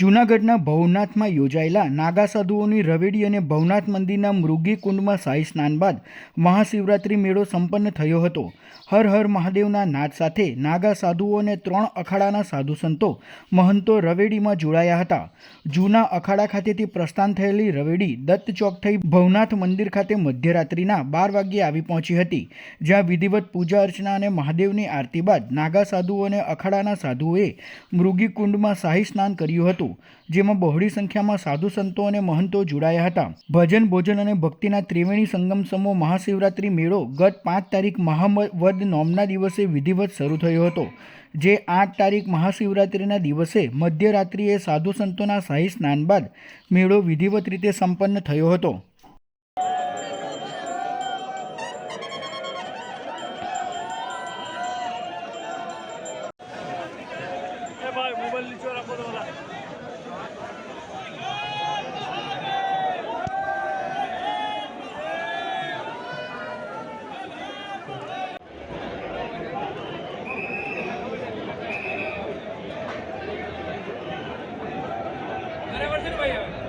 જૂનાગઢના ભવનાથમાં યોજાયેલા નાગા સાધુઓની રવેડી અને ભવનાથ મંદિરના મૃગી કુંડમાં શાહી સ્નાન બાદ મહાશિવરાત્રિ મેળો સંપન્ન થયો હતો. હર હર મહાદેવના નાદ સાથે નાગા સાધુઓ અને ત્રણ અખાડાના સાધુ સંતો મહંતો રવેડીમાં જોડાયા હતા. જૂના અખાડા ખાતેથી પ્રસ્થાન થયેલી રવેડી દત્ત ચોક થઈ ભવનાથ મંદિર ખાતે મધ્યરાત્રિના બાર વાગ્યે આવી પહોંચી હતી. જ્યાં વિધિવત પૂજા અર્ચના અને મહાદેવની આરતી બાદ નાગા સાધુઓ અને અખાડાના સાધુઓએ મૃગી કુંડમાં શાહી સ્નાન કર્યું હતું. જેમાં બહોળી સંખ્યામાં સાધુ સંતો અને મહંતો જોડાયા હતા. ભજન, ભોજન અને ભક્તિના ત્રિવેણી સંગમ સમૂહ મહાશિવરાત્રિ મેળો ગત પાંચ તારીખ મહાવદ નોમના દિવસે વિધિવત શરૂ થયો હતો, જે આઠ તારીખ મહાશિવરાત્રિના દિવસે મધ્યરાત્રિએ સાધુ સંતોના શાહી સ્નાન બાદ મેળો વિધિવત રીતે સંપન્ન થયો હતો. ભાઈ મોબાઈલ નીચે રાખો તો Vai, vai.